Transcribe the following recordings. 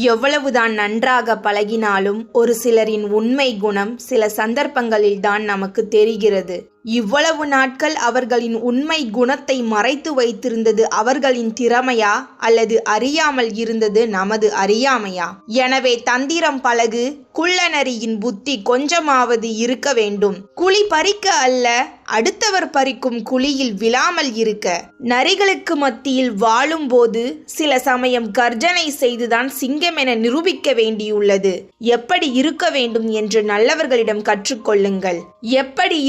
எவ்வளவுதான் நன்றாக பழகினாலும் ஒரு சிலரின் உண்மை குணம் சில சந்தர்ப்பங்களில்தான் நமக்கு தெரிகிறது. இவ்வளவு நாட்கள் அவர்களின் உண்மை குணத்தை மறைத்து வைத்திருந்தது அவர்களின் திறமையா அல்லது அறியாமல் இருந்தது நமது அறியாமையா? எனவே தந்திரம் பழகு குள்ளநரியின் புத்தி கொஞ்சமாவது இருக்க வேண்டும். குழி பறிக்க அல்ல அடுத்தவர் பறிக்கும் குழியில் விழாமல் இருக்க. நரிகளுக்கு மத்தியில் வாழும்போது சில சமயம் கர்ஜனை செய்துதான் சிங்கம் என நிரூபிக்க வேண்டியுள்ளது. எப்படி இருக்க வேண்டும் என்று நல்லவர்களிடம் கற்றுக்கொள்ளுங்கள். எப்படி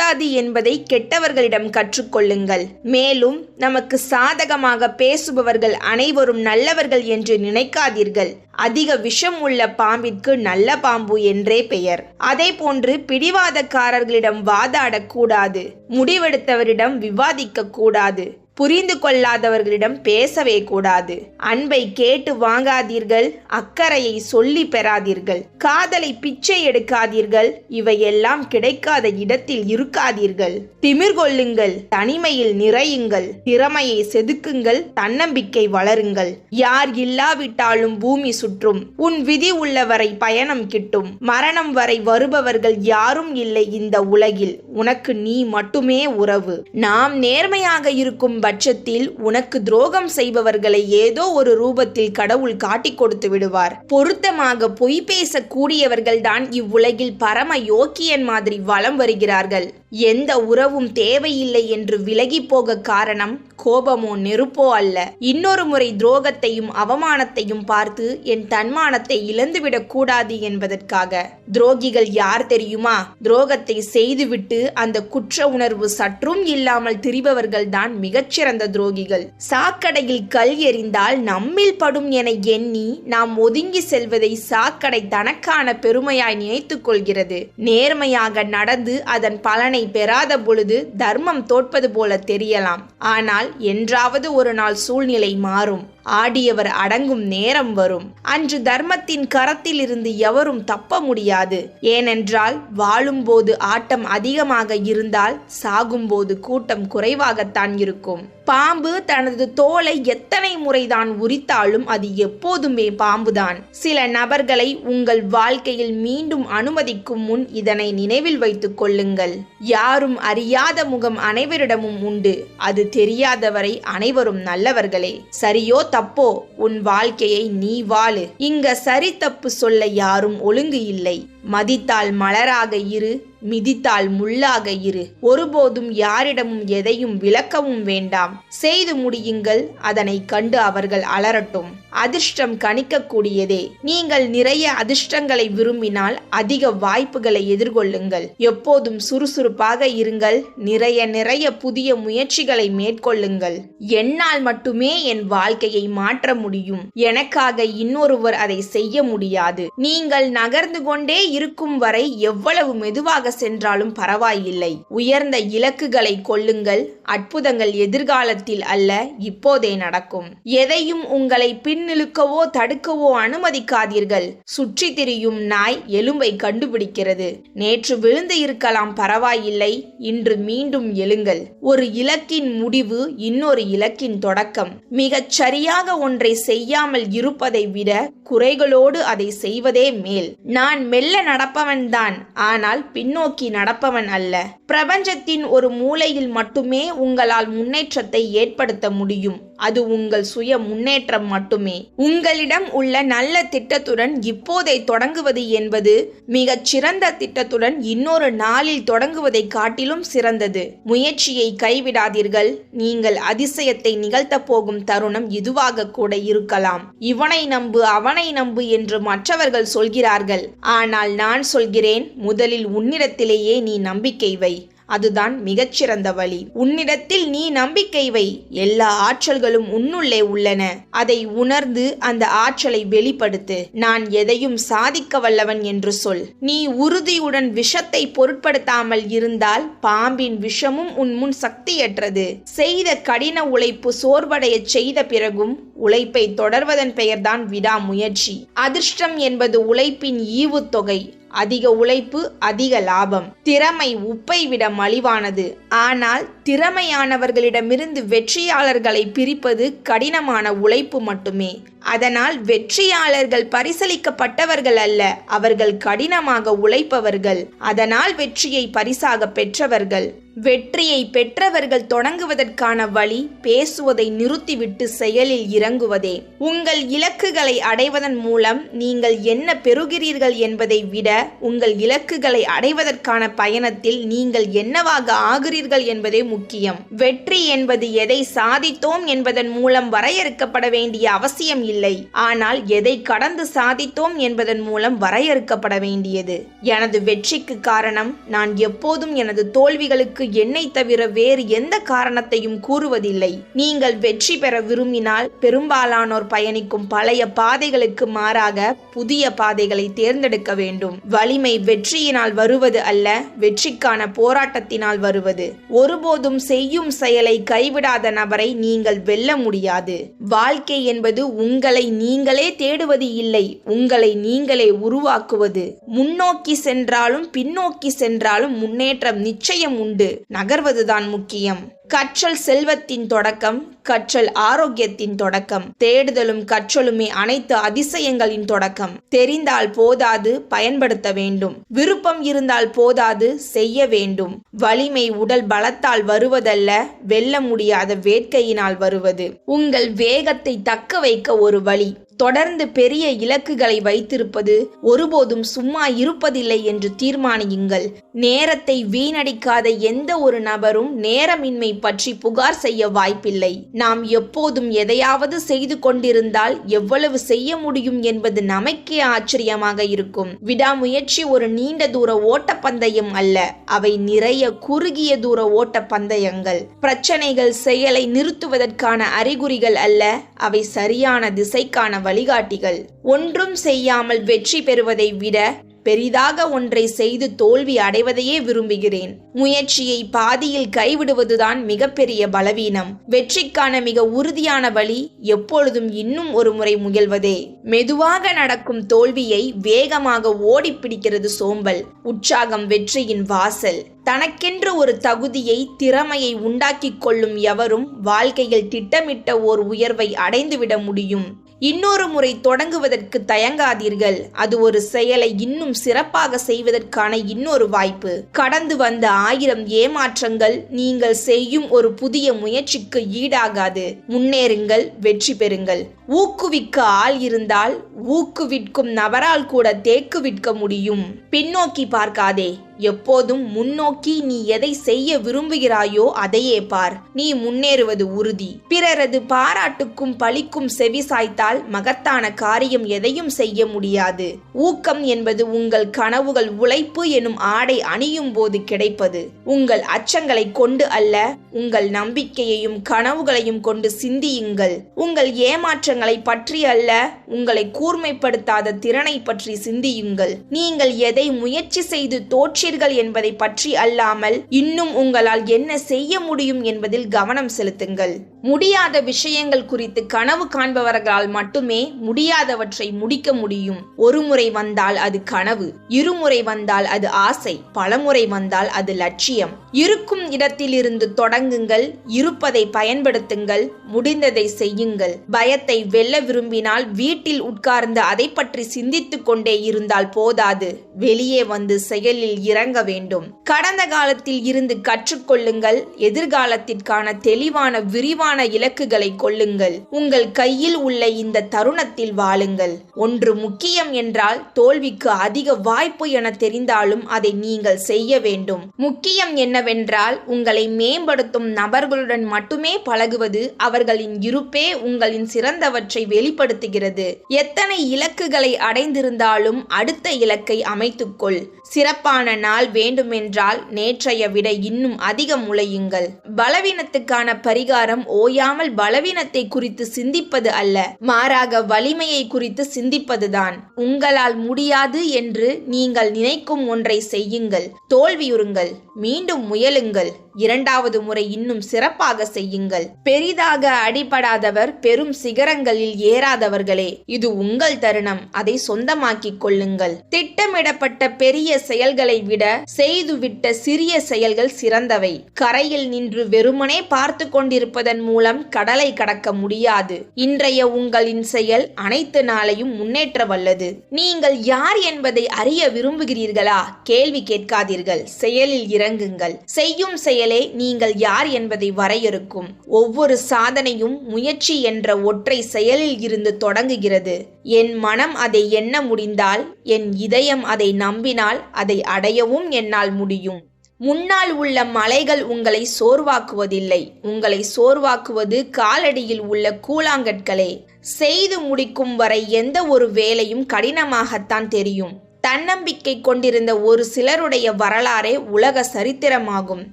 கூடாது என்பதை கெட்டவர்களிடம் கற்றுக்கொள்ளுங்கள். மேலும் நமக்கு சாதகமாக பேசுபவர்கள் அனைவரும் நல்லவர்கள் என்று நினைக்காதீர்கள். அதிக விஷம் உள்ள பாம்பிற்கு நல்ல பாம்பு என்றே பெயர். அதே போன்று பிடிவாதக்காரர்களிடம் வாதாடக்கூடாது. முடிவெடுத்தவரிடம் விவாதிக்க கூடாது புரிந்து கொள்ளாதவர்களிடம் பேசவே கூடாது. அன்பை கேட்டு வாங்காதீர்கள் அக்கறையை சொல்லி பெறாதீர்கள் காதலை பிச்சை எடுக்காதீர்கள் இவையெல்லாம் கிடைக்காத இடத்தில் இருக்காதீர்கள். திமிர் கொள்ளுங்கள் தனிமையில் நிறையுங்கள் திறமையை செதுக்குங்கள் தன்னம்பிக்கை வளருங்கள். யார் இல்லாவிட்டாலும் பூமி சுற்றும் உன் விதி உள்ளவரை பயணம் கிட்டும். மரணம் வரை வருபவர்கள் யாரும் இல்லை இந்த உலகில் உனக்கு நீ மட்டுமே உறவு. நாம் நேர்மையாக இருக்கும் பட்சத்தில் உனக்கு துரோகம் செய்பவர்களை ஏதோ ஒரு ரூபத்தில் கடவுள் காட்டிக் கொடுத்து விடுவார். பொருத்தமாக பொய் பேசக்கூடியவர்கள் தான் இவ்வுலகில் பரம யோக்கியன் மாதிரி வலம் வருகிறார்கள். எந்த உறவும் தேவையில்லை என்று விலகி போக காரணம் கோபமோ நெருப்போ அல்ல. இன்னொரு முறை துரோகத்தையும் அவமானத்தையும் பார்த்து என் தன்மானத்தை இழந்துவிடக் கூடாது என்பதற்காக. துரோகிகள் யார் தெரியுமா? துரோகத்தை செய்துவிட்டு அந்த குற்ற உணர்வு சற்றும் இல்லாமல் திரிபவர்கள் தான் மிகச்சிறந்த துரோகிகள். சாக்கடையில் கல் எறிந்தால் நம்மில் படும் என எண்ணி நாம் ஒதுங்கி செல்வதை சாக்கடை தனக்கான பெருமையாய் நினைத்துக் கொள்கிறது. நேர்மையாக நடந்து அதன் பலனை பெறாத பொழுது தர்மம் தோற்பது போல தெரியலாம். ஆனால் என்றாவது ஒரு நாள் சூழ்நிலை மாறும். ஆடியவர் அடங்கும் நேரம் வரும். அன்று தர்மத்தின் கரத்தில் இருந்து எவரும் தப்ப முடியாது. ஏனென்றால் வாழும்போது ஆட்டம் அதிகமாக இருந்தால் சாகும்போது கூட்டம் குறைவாகத்தான் இருக்கும். பாம்பு தனது தோலை எத்தனை முறைதான் உரித்தாலும் அது எப்போதுமே பாம்புதான். சில நபர்களை உங்கள் வாழ்க்கையில் மீண்டும் அனுமதிக்கும் முன் இதனை நினைவில் வைத்துக் கொள்ளுங்கள். யாரும் அறியாத முகம் அனைவரிடமும் உண்டு. அது தெரியாத தெரியாதவரை அனைவரும் நல்லவர்களே. சரியோ தப்போ உன் வாழ்க்கையை நீ வாழு. இங்க சரி தப்பு சொல்ல யாரும் ஒழுங்கு இல்லை. மதித்தால் மலராக இரு மிதித்தால் முள்ளாக இரு. ஒருபோதும் யாரிடமும் எதையும் விளக்கவும் வேண்டாம். செய்து முடியுங்கள் அதனை கண்டு அவர்கள் அலரட்டும் அதிர்ஷ்டம் கணிக்கக்கூடியதே. நீங்கள் நிறைய அதிர்ஷ்டங்களை விரும்பினால் அதிக வாய்ப்புகளை எதிர்கொள்ளுங்கள். எப்போதும் சுறுசுறுப்பாக இருங்கள் நிறைய நிறைய புதிய முயற்சிகளை மேற்கொள்ளுங்கள். என்னால் மட்டுமே என் வாழ்க்கையை மாற்ற முடியும். எனக்காக இன்னொருவர் அதை செய்ய முடியாது. நீங்கள் நகர்ந்து கொண்டே இருக்கும் வரை எவ்வளவு மெதுவாக சென்றாலும் பரவாயில்லை. உயர்ந்த இலக்குகளை கொள்ளுங்கள். அற்புதங்கள் எதிர்காலத்தில் அல்ல இப்போதே நடக்கும். எதையும் உங்களை பின்னிழுக்கவோ தடுக்கவோ அனுமதிக்காதீர்கள். சுற்றி திரியும் நாய் எலும்பை கண்டுபிடிக்கிறது. நேற்று விழுந்து இருக்கலாம் பரவாயில்லை. இன்று மீண்டும் எழுங்கள். ஒரு இலக்கின் முடிவு இன்னொரு இலக்கின் தொடக்கம். மிகச் சரியாக ஒன்றை செய்யாமல் இருப்பதை விட குறைகளோடு அதை செய்வதே மேல். நான் மெல்ல நடப்பவன்தான். ஆனால் பின்னோக்கி நடப்பவன் அல்ல. பிரபஞ்சத்தின் ஒரு மூலையில் மட்டுமே உங்களால் முன்னேற்றத்தை ஏற்படுத்த முடியும். அது உங்கள் சுய முன்னேற்றம் மட்டுமே. உங்களிடம் உள்ள நல்ல திட்டத்துடன் இப்போதை தொடங்குவது என்பது மிகச் சிறந்த திட்டத்துடன் இன்னொரு நாளில் தொடங்குவதை காட்டிலும் சிறந்தது. முயற்சியை கைவிடாதீர்கள். நீங்கள் அதிசயத்தை நிகழ்த்தப் போகும் தருணம் இதுவாக கூட இருக்கலாம். இவனை நம்பு அவனை நம்பு என்று மற்றவர்கள் சொல்கிறார்கள். ஆனால் நான் சொல்கிறேன் முதலில் உன்னிடத்திலேயே நீ நம்பிக்கை வை. அதுதான் மிகச்சிறந்த வழி. உன்னிடத்தில் நீ நம்பிக்கை வை. எல்லா ஆற்றல்களும் உன்னுள்ளே உள்ளன. அதை உணர்ந்து அந்த ஆற்றலை வெளிப்படுத்து. நான் எதையும் சாதிக்க வல்லவன் என்று சொல். நீ உறுதியுடன் விஷத்தை பொருட்படுத்தாமல் இருந்தால் பாம்பின் விஷமும் உன் முன் சக்தியற்றது. செய்த கடின உழைப்பு சோர்வடையச் செய்த பிறகும் உழைப்பை தொடர்வதன் பெயர்தான் விடாமுயற்சி. அதிர்ஷ்டம் என்பது உழைப்பின் ஈவுத்தொகை. அதிக உழைப்பு அதிக லாபம். திறமை உப்பை விட மலிவானது. ஆனால் திறமையானவர்களிடமிருந்து வெற்றியாளர்களை பிரிப்பது கடினமான உழைப்பு மட்டுமே. அதனால் வெற்றியாளர்கள் பரிசளிக்கப்பட்டவர்கள் அல்ல அவர்கள் கடினமாக உழைப்பவர்கள். அதனால் வெற்றியை பரிசாக பெற்றவர்கள். வெற்றியை பெற்றவர்கள் தொடங்குவதற்கான வழி பேசுவதை நிறுத்திவிட்டு செயலில் இறங்குவதே. உங்கள் இலக்குகளை அடைவதன் மூலம் நீங்கள் என்ன பெறுகிறீர்கள் என்பதை விட உங்கள் இலக்குகளை அடைவதற்கான பயணத்தில் நீங்கள் என்னவாக ஆகிறீர்கள் என்பதே முக்கியம். வெற்றி என்பது எதை சாதித்தோம் என்பதன் மூலம் வரையறுக்கப்பட வேண்டிய அவசியம் இல்லை. ஆனால் எதை கடந்து சாதித்தோம் என்பதன் மூலம் வரையறுக்கப்பட வேண்டியது. எனது வெற்றிக்கு காரணம் நான் எப்போதும் எனது தோல்விகளுக்கு என்னை தவிர வேறு எந்த காரணத்தையும் கூறுவதில்லை. நீங்கள் வெற்றி பெற விரும்பினால் பெரும்பாலானோர் பயணிக்கும் பழைய பாதைகளுக்கு மாறாக புதிய பாதைகளை தேர்ந்தெடுக்க வேண்டும். வலிமை வெற்றியினால் வருவது அல்ல வெற்றிக்கான போராட்டத்தினால் வருவது. ஒருபோதும் செய்யும் செயலை கைவிடாத நபரை நீங்கள் வெல்ல முடியாது. வாழ்க்கை என்பது உங்களை நீங்களே தேடுவது இல்லை உங்களை நீங்களே உருவாக்குவது. முன்னோக்கி சென்றாலும் பின்னோக்கி சென்றாலும் முன்னேற்றம் நிச்சயம் உண்டு. நகர்வதுதான் முக்கியம். கற்றல் செல்வத்தின் தொடக்கம் கற்றல் ஆரோக்கியத்தின் தொடக்கம். தேடுதலும் கற்றலுமே அனைத்து அதிசயங்களின் தொடக்கம். தெரிந்தால் போதாது பயன்படுத்த வேண்டும். விருப்பம் இருந்தால் போதாது செய்ய வேண்டும். வலிமை உடல் பலத்தால் வருவதல்ல வெல்ல முடியாத வேட்கையினால் வருவது. உங்கள் வேகத்தை தக்க வைக்க ஒரு வழி. தொடர்ந்து பெரிய இலக்குகளை வைத்திருப்பது ஒருபோதும் சும்மா இருப்பதில்லை என்று தீர்மானியுங்கள். நேரத்தை வீணடிக்காத எந்த ஒரு நபரும் நேரமின்மை பற்றி புகார் செய்ய வாய்ப்பில்லை. நாம் எப்போதும் எதையாவது செய்து கொண்டிருந்தால் எவ்வளவு செய்ய முடியும் என்பது நமக்கே ஆச்சரியமாக இருக்கும். விடாமுயற்சி ஒரு நீண்ட தூர ஓட்டப்பந்தயம் அல்ல. அவை நிறைய குறுகிய தூர ஓட்ட பந்தயங்கள் பிரச்சனைகள் செயலை நிறுத்துவதற்கான அறிகுறிகள் அல்ல. அவை சரியான திசைக்கான வழிகாட்டிகள். ஒன்றும் செய்யாமல் வெற்றி பெறுவதை விட பெரிதாக ஒன்றை செய்து தோல்வி அடைவதையே விரும்புகிறேன். முயற்சியை பாதியில் கைவிடுவதுதான் மிகப்பெரிய பலவீனம். வெற்றிக்கான மிக உறுதியான வழி எப்பொழுதும் இன்னும் ஒரு முறை முயல்வதே. மெதுவாக நடக்கும் தோல்வியை வேகமாக ஓடி பிடிக்கிறது சோம்பல் உற்சாகம் வெற்றியின் வாசல். தனக்கென்று ஒரு தகுதியை திறமையை உண்டாக்கிக் கொள்ளும் எவரும் வாழ்க்கையில் திட்டமிட்ட ஓர் உயர்வை அடைந்துவிட முடியும். இன்னொரு முறை தொடங்குவதற்கு தயங்காதீர்கள். அது ஒரு செயலை இன்னும் சிறப்பாக செய்வதற்கான இன்னொரு வாய்ப்பு. கடந்து வந்த ஆயிரம் ஏமாற்றங்கள் நீங்கள் செய்யும் ஒரு புதிய முயற்சிக்கு ஈடாகாது. முன்னேறுங்கள் வெற்றி பெறுங்கள். ஊக்குவிக்க ஆள் இருந்தால் ஊக்குவிக்கும் நபரால் கூட தேக்கு விற்க முடியும். பின்னோக்கி பார்க்காதே. எப்போதும் முன்னோக்கி நீ எதை செய்ய விரும்புகிறாயோ அதையே பார். நீ முன்னேறுவது உறுதி. பிறரது பாராட்டுக்கும் பழிக்கும் செவி சாய்த்தால் மகத்தான காரியம் எதையும் செய்ய முடியாது. ஊக்கம் என்பது உங்கள் கனவுகள் உழைப்பு எனும் ஆடை அணியும் போது கிடைப்பது. உங்கள் அச்சங்களை கொண்டு அல்ல உங்கள் நம்பிக்கையையும் கனவுகளையும் கொண்டு சிந்தியுங்கள். உங்கள் ஏமாற்றங்களை பற்றி அல்ல உங்களை கூர்மைப்படுத்தாத திறனை பற்றி சிந்தியுங்கள். நீங்கள் எதை முயற்சி செய்து தோற்றி பெற்றீர்கள் என்பதை பற்றி அல்லாமல் இன்னும் உங்களால் என்ன செய்ய முடியும் என்பதில் கவனம் செலுத்துங்கள். முடியாத விஷயங்கள் குறித்து கனவு காண்பவர்களால் மட்டுமே முடியாதவற்றை முடிக்க முடியும். ஒரு முறை வந்தால் அது கனவு இருமுறை வந்தால் அது ஆசை பலமுறை வந்தால் அது லட்சியம். இருக்கும் இடத்திலிருந்து தொடங்குங்கள் இருப்பதை பயன்படுத்துங்கள் முடிந்ததை செய்யுங்கள். பயத்தை வெல்ல விரும்பினால் வீட்டில் உட்கார்ந்து அதை பற்றி சிந்தித்துக் கொண்டே இருந்தால் போதாது. வெளியே வந்து செயலில் இறங்க வேண்டும். கடந்த காலத்தில் இருந்து கற்றுக்கொள்ளுங்கள். எதிர்காலத்திற்கான தெளிவான விரிவான இலக்குகளை கொள்ளுங்கள். உங்கள் கையில் உள்ள இந்த தருணத்தில் வாழுங்கள். ஒன்று முக்கியம் என்றால் தோல்விக்கு அதிக வாய்ப்பு என தெரிந்தாலும் அதை நீங்கள் செய்ய வேண்டும். முக்கியம் என்னவென்றால் உங்களை மேம்படுத்தும் நபர்களுடன் மட்டுமே பழகுவது அவர்களின் இருப்பே உங்களின் சிறந்தவற்றை வெளிப்படுத்துகிறது. எத்தனை இலக்குகளை அடைந்திருந்தாலும் அடுத்த இலக்கை அமைத்துக்கொள். சிறப்பான நாள் வேண்டுமென்றால் நேற்றைய விட இன்னும் அதிகம் உழையுங்கள் பலவீனத்துக்கான பரிகாரம் ஓயாமல் பலவீனத்தை குறித்து சிந்திப்பது அல்ல. மாறாக வலிமையை குறித்து சிந்திப்பதுதான். உங்களால் முடியாது என்று நீங்கள் நினைக்கும் ஒன்றை செய்யுங்கள். தோல்வியுறுங்கள். மீண்டும் முயலுங்கள். இரண்டாவது முறை இன்னும் சிறப்பாக செய்யுங்கள். பெரிதாக அடிபடாதவர் பெரும் சிகரங்களில் ஏறாதவர்களே இது உங்கள் தருணம். அதை சொந்தமாக்கிக் கொள்ளுங்கள். திட்டமிடப்பட்ட பெரிய செயல்களை விட செய்துவிட்ட சிறிய செயல்கள் சிறந்தவை. கரையில் நின்று வெறுமனே பார்த்து கொண்டிருப்பதன் மூலம் கடலை கடக்க முடியாது. இன்றைய உங்களின் செயல் அனைத்து நாளையும் முன்னேற்ற வல்லது நீங்கள் யார் என்பதை அறிய விரும்புகிறீர்களா? கேள்வி கேட்காதீர்கள். செயலில் இறங்குங்கள். செய்யும் செயல் நீங்கள் யார் என்பதை வரையறுக்கும். ஒவ்வொரு சாதனையும் முயற்சி என்ற ஒற்றை செயலில் இருந்து தொடங்குகிறது. என் மனம் அதை எண்ண முடிந்தால் என் இதயம் அதை நம்பினால் அதை அடையவும் என்னால் முடியும். முன்னால் உள்ள மலைகள் உங்களை சோர்வாக்குவதில்லை. உங்களை சோர்வாக்குவது காலடியில் உள்ள கூழாங்கற்களே. செய்து முடிக்கும் வரை எந்த ஒரு வேலையும் கடினமாகத்தான் தெரியும். தன்னம்பிக்கை கொண்டிருந்த ஒரு சிலருடைய வரலாறே உலக சரித்திரமாகும்.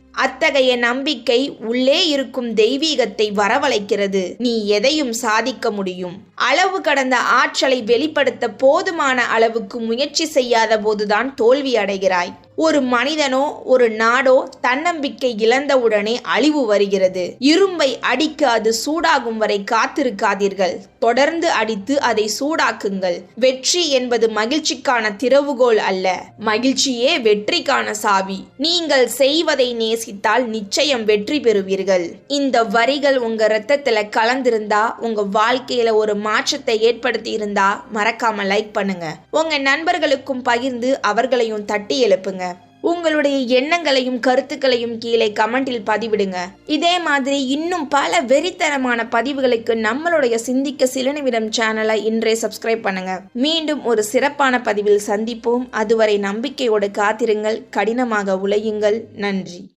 அத்தகைய நம்பிக்கை உள்ளே இருக்கும் தெய்வீகத்தை வரவழைக்கிறது. நீ எதையும் சாதிக்க முடியும். அளவு கடந்த ஆற்றலை வெளிப்படுத்த போதுமான அளவுக்கு முயற்சி செய்யாத போதுதான் தோல்வி அடைகிறாய். ஒரு மனிதனோ ஒரு நாடோ தன்னம்பிக்கை இழந்தவுடனே அழிவு வருகிறது. இரும்பை அடிக்க அது சூடாகும் வரை காத்திருக்காதீர்கள். தொடர்ந்து அடித்து அதை சூடாக்குங்கள். வெற்றி என்பது மகிழ்ச்சிக்கான திறவுகோல் அல்ல. மகிழ்ச்சியே வெற்றிக்கான சாவி. நீங்கள் செய்வதை நேசி முயற்சித்தால் நிச்சயம் வெற்றி பெறுவீர்கள். இந்த வரிகள் உங்க ரத்தத்துல கலந்திருந்தா உங்க வாழ்க்கையில ஒரு மாற்றத்தை ஏற்படுத்தி இருந்தா மறக்காம லைக் பண்ணுங்க. உங்க நண்பர்களுக்கும் பகிர்ந்து அவர்களையும் தட்டி எழுப்புங்க. உங்களுடைய எண்ணங்களையும் கருத்துக்களையும் கீழே கமெண்டில் பதிவிடுங்க. இதே மாதிரி இன்னும் பல வெறித்தனமான பதிவுகளுக்கு நம்மளுடைய சிந்திக்க சில நிமிடம் சேனலை இன்றே சப்ஸ்கிரைப் பண்ணுங்க. மீண்டும் ஒரு சிறப்பான பதிவில் சந்திப்போம். அதுவரை நம்பிக்கையோடு காத்திருங்கள். கடினமாக உழையுங்கள். நன்றி.